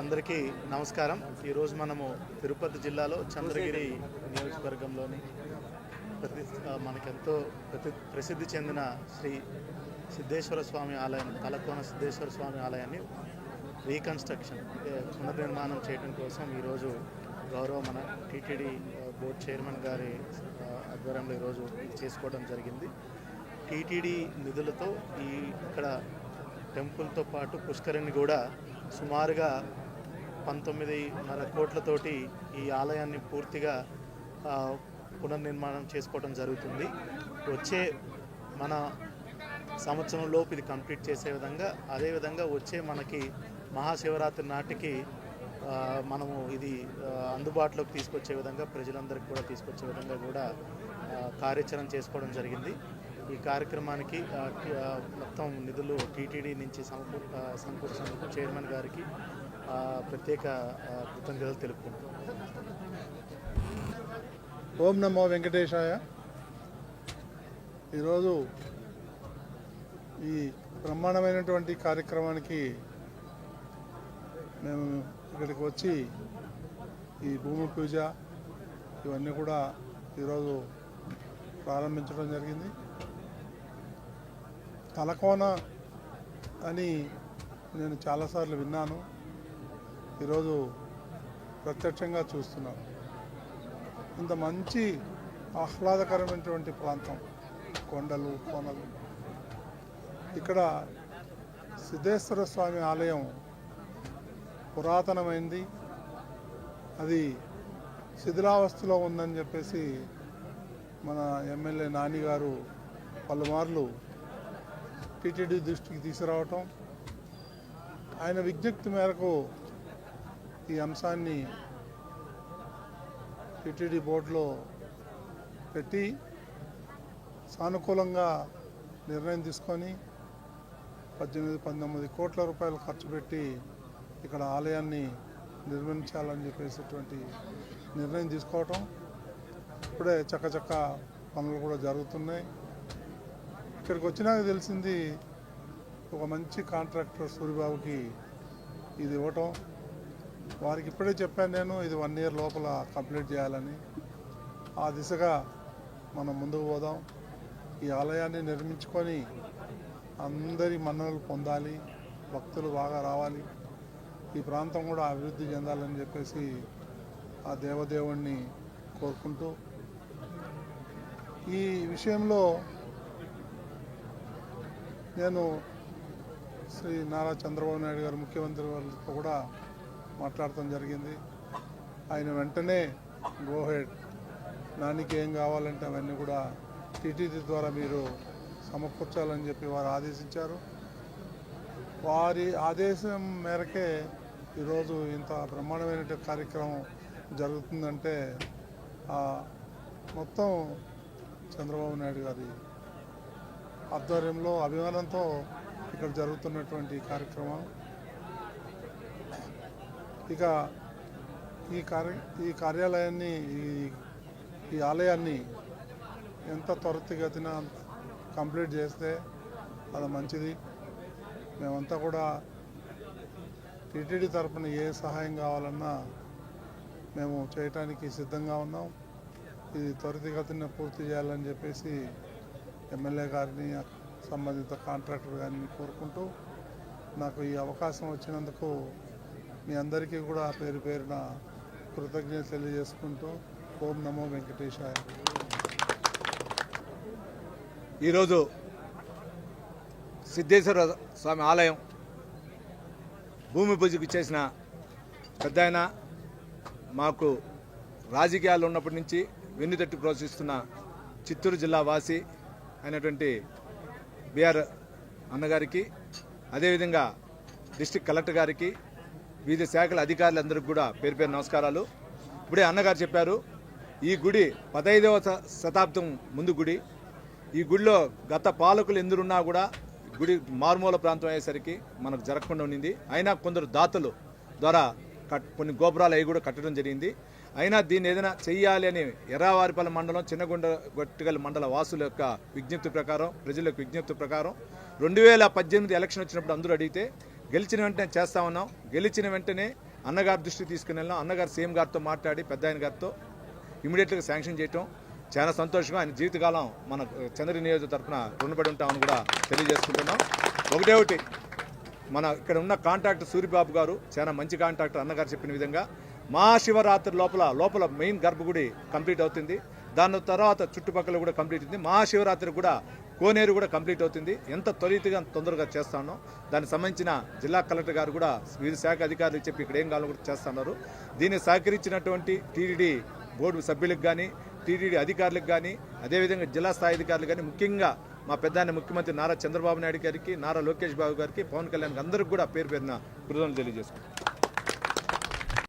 అందరికీ నమస్కారం. ఈరోజు మనము తిరుపతి జిల్లాలో చంద్రగిరి నియోజకవర్గంలోని ప్రతి మనకెంతో ప్రతి ప్రసిద్ధి చెందిన శ్రీ సిద్ధేశ్వర స్వామి ఆలయం తలకోన సిద్ధేశ్వర స్వామి ఆలయాన్ని రీకన్స్ట్రక్షన్ అంటే పునర్నిర్మాణం చేయడం కోసం ఈరోజు గౌరవ మన టీటీడీ బోర్డు చైర్మన్ గారి ఆధ్వర్యంలో ఈరోజు చేసుకోవడం జరిగింది. టీటీడీ నిధులతో ఈ ఇక్కడ టెంపుల్తో పాటు పుష్కరిణి కూడా సుమారుగా పంతొమ్మిదిన్నర కోట్లతోటి ఈ ఆలయాన్ని పూర్తిగా పునర్నిర్మాణం చేసుకోవడం జరుగుతుంది. వచ్చే మన సంవత్సరంలోపు ఇది కంప్లీట్ చేసే విధంగా అదేవిధంగా వచ్చే మనకి మహాశివరాత్రి నాటికి మనము ఇది అందుబాటులోకి తీసుకొచ్చే విధంగా ప్రజలందరికీ కూడా తీసుకొచ్చే విధంగా కూడా కార్యాచరణ చేసుకోవడం జరిగింది. ఈ కార్యక్రమానికి మొత్తం నిధులు టీటీడీ నుంచి సమకూర్ ఆ, సమకూర్చినందుకు చైర్మన్ గారికి ప్రత్యేక కృతజ్ఞతలు తెలుపుకుంటాం ఓం నమో వెంకటేశాయ. ఈరోజు ఈ బ్రహ్మాండమైనటువంటి కార్యక్రమానికి మేము ఇక్కడికి వచ్చి ఈ భూమి పూజ ఇవన్నీ కూడా ఈరోజు ప్రారంభించడం జరిగింది. తలకోన అని నేను చాలాసార్లు విన్నాను. ఈరోజు ప్రత్యక్షంగా చూస్తున్నాను. ఇంత మంచి ఆహ్లాదకరమైనటువంటి ప్రాంతం కొండలు కోనలు. ఇక్కడ సిద్ధేశ్వర స్వామి ఆలయం పురాతనమైంది. అది శిథిలావస్థలో ఉందని చెప్పేసి మన ఎమ్మెల్యే నాని గారు పలుమార్లు టీటీడీ దృష్టికి తీసుకురావటం ఆయన విజ్ఞప్తి మేరకు ఈ అంశాన్ని టిటిడి బోర్డులో పెట్టి సానుకూలంగా నిర్ణయం తీసుకొని పద్దెనిమిది పంతొమ్మిది కోట్ల రూపాయలు ఖర్చు పెట్టి ఇక్కడ ఆలయాన్ని నిర్మించాలని చెప్పేసేటువంటి నిర్ణయం తీసుకోవటం. ఇప్పుడే చక్కచక్క పనులు కూడా జరుగుతున్నాయి. ఇక్కడికి వచ్చినాక తెలిసింది ఒక మంచి కాంట్రాక్టర్ సూరిబాబుకి ఇది ఇవ్వటం. వారికి ఇప్పుడే చెప్పాను నేను ఇది వన్ ఇయర్ లోపల కంప్లీట్ చేయాలని. ఆ దిశగా మనం ముందుకు పోదాం. ఈ ఆలయాన్ని నిర్మించుకొని అందరి మన్ననలు పొందాలి భక్తులు బాగా రావాలి. ఈ ప్రాంతం కూడా అభివృద్ధి చెందాలని చెప్పేసి ఆ దేవదేవుణ్ణి కోరుకుంటూ ఈ విషయంలో నేను శ్రీ నారా చంద్రబాబు నాయుడు గారు ముఖ్యమంత్రి వాళ్ళతో కూడా మాట్లాడటం జరిగింది. ఆయన వెంటనే గోహెడ్ నానికి ఏం కావాలంటే అవన్నీ కూడా టీటీడీ ద్వారా మీరు సమకూర్చాలని చెప్పి వారు ఆదేశించారు. వారి ఆదేశం మేరకే ఈరోజు ఇంత బ్రహ్మాండమైన కార్యక్రమం జరుగుతుందంటే ఆ మొత్తం చంద్రబాబు నాయుడు గారి ఆధ్వర్యంలో అభిమానంతో ఇక్కడ జరుగుతున్నటువంటి కార్యక్రమం. ఇక ఈ కార్య ఈ కార్యాలయాన్ని ఈ ఆలయాన్ని ఎంత త్వరితగతిన కంప్లీట్ చేస్తే అది మంచిది. మేమంతా కూడా టీటీడీ తరపున ఏ సహాయం కావాలన్నా మేము చేయటానికి సిద్ధంగా ఉన్నాం. ఇది త్వరితగతిన పూర్తి చేయాలని చెప్పేసి ఎమ్మెల్యే గారిని సంబంధిత కాంట్రాక్టర్ గారిని కోరుకుంటూ నాకు ఈ అవకాశం వచ్చినందుకు మీ అందరికీ కూడా పేరు పేరున కృతజ్ఞత తెలియజేసుకుంటూ ఓం నమో వెంకటేశాయ. ఈరోజు సిద్ధేశ్వర స్వామి ఆలయం భూమి పూజకు చేసిన పెద్ద మాకు రాజకీయాలు ఉన్నప్పటి నుంచి వెన్నుతట్టు ప్రోత్సహిస్తున్న చిత్తూరు జిల్లా వాసి అయినటువంటి బిఆర్ అన్నగారికి అదేవిధంగా డిస్టిక్ కలెక్టర్ గారికి వివిధ శాఖల అధికారులందరికీ కూడా పేరు పేరు నమస్కారాలు. ఇప్పుడే అన్నగారు చెప్పారు ఈ గుడి పదహైదవ శతాబ్దం ముందు గుడి. ఈ గుడిలో గత పాలకులు ఎందురున్నా కూడా గుడి మారుమూల ప్రాంతం అయ్యేసరికి మనకు జరగకుండా ఉండింది. అయినా కొందరు దాతలు ద్వారా కట్ కొన్ని గోపురాలు అవి కూడా కట్టడం జరిగింది. అయినా దీన్ని ఏదైనా చేయాలి అని ఎర్రావారిపల్లి మండలం చిన్నగుండ గొట్టుగల్ మండల వాసుల యొక్క విజ్ఞప్తి ప్రకారం ప్రజల యొక్క విజ్ఞప్తి ప్రకారం రెండు వేల పద్దెనిమిది ఎలక్షన్ వచ్చినప్పుడు అందరూ అడిగితే గెలిచిన వెంటనే చేస్తా ఉన్నాం. గెలిచిన వెంటనే అన్నగారి దృష్టికి తీసుకుని వెళ్ళాం. అన్నగారు సీఎం గారితో మాట్లాడి పెద్ద ఆయన గారితో ఇమీడియట్గా శాంక్షన్ చేయటం చాలా సంతోషంగా ఆయన జీవితకాలం మన చంద్ర నియోజక తరఫున రుణపడి ఉంటామని కూడా తెలియజేసుకుంటున్నాం. ఒకటే ఒకటి మన ఇక్కడ ఉన్న కాంట్రాక్టర్ సూరిబాబు గారు చాలా మంచి కాంట్రాక్టర్ అన్నగారు చెప్పిన విధంగా మహాశివరాత్రి లోపల లోపల మెయిన్ గర్భగుడి కంప్లీట్ అవుతుంది. దాని తర్వాత చుట్టుపక్కల కూడా కంప్లీట్ అవుతుంది మహాశివరాత్రి కూడా కోనేరు కూడా కంప్లీట్ అవుతుంది. ఎంత త్వరితగా తొందరగా చేస్తానో దానికి సంబంధించిన జిల్లా కలెక్టర్ గారు కూడా వివిధ శాఖ అధికారులు చెప్పి ఇక్కడ ఏం కావాలో కూడా చేస్తున్నారు. దీన్ని సహకరించినటువంటి టీడీడీ బోర్డు సభ్యులకు కానీ టీడీడీ అధికారులకు కానీ అదేవిధంగా జిల్లా స్థాయి అధికారులు కానీ ముఖ్యంగా మా పెద్దాన్ని ముఖ్యమంత్రి నారా చంద్రబాబు నాయుడు గారికి నారా లోకేష్ బాబు గారికి పవన్ కళ్యాణ్ అందరికీ కూడా పేరు పేరున కృతజ్ఞతలు తెలియజేసుకుంటాం